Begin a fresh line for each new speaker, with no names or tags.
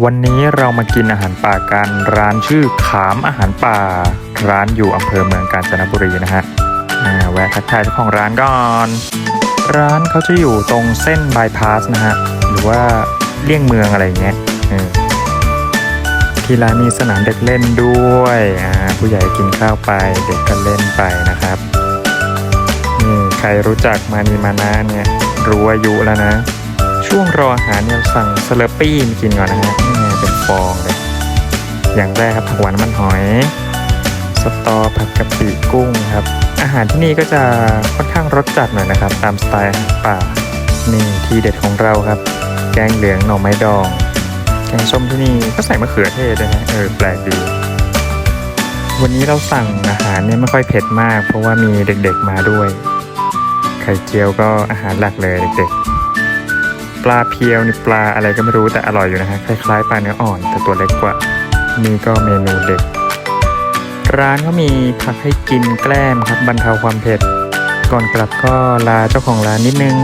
วันนี้เรามากินอาหารป่ากันร้านชื่อขามอาหารป่า ร้านอยู่อำเภอเมืองกาญจนบุรีนะฮะแวะทักทายเจ้าของร้านก่อน ร้านเขาจะอยู่ตรงเส้นบายพาสนะฮะหรือว่าเลี่ยงเมืองอะไรเงี้ยที่ร้านมีสนามเด็กเล่นด้วยผู้ใหญ่กินข้าวไปเด็กก็เล่นไปนะครับนี่ใครรู้จักมานีมานะเนี่ยรู้อายุแล้วนะ รออาหารเนี่ยสั่งสลอร์ปี้มากินก่อนนะฮะนี่ไงเป็นฟองเลย อย่างแรกครับผักหวานมันหอย สตอผัดกะปิกุ้งครับ อาหารที่นี่ก็จะค่อนข้างรสจัดหน่อยนะครับ ตามสไตล์ป่า นี่ทีเด็ดของเราครับ แกงเหลืองหน่อไม้ดอง แกงส้มที่นี่ก็ใส่มะเขือเทศด้วยฮะเออแปลกดีวันนี้เราสั่งอาหารเนี่ยไม่ค่อยเผ็ดมาก เพราะว่ามีเด็กๆมาด้วย ไข่เจียวก็อาหารหลักเลยเด็กๆ ปลาเพียวนี่ปลาอะไรก็ไม่รู้แต่อร่อยอยู่นะฮะคล้ายๆปลาเนื้ออ่อนแต่ตัวเล็กกว่า นี่ก็เมนูเด็ก ร้านก็มีผักให้กินแกล้มครับบรรเทาความเผ็ด ก่อนกลับก็ลาเจ้าของร้านนิดนึง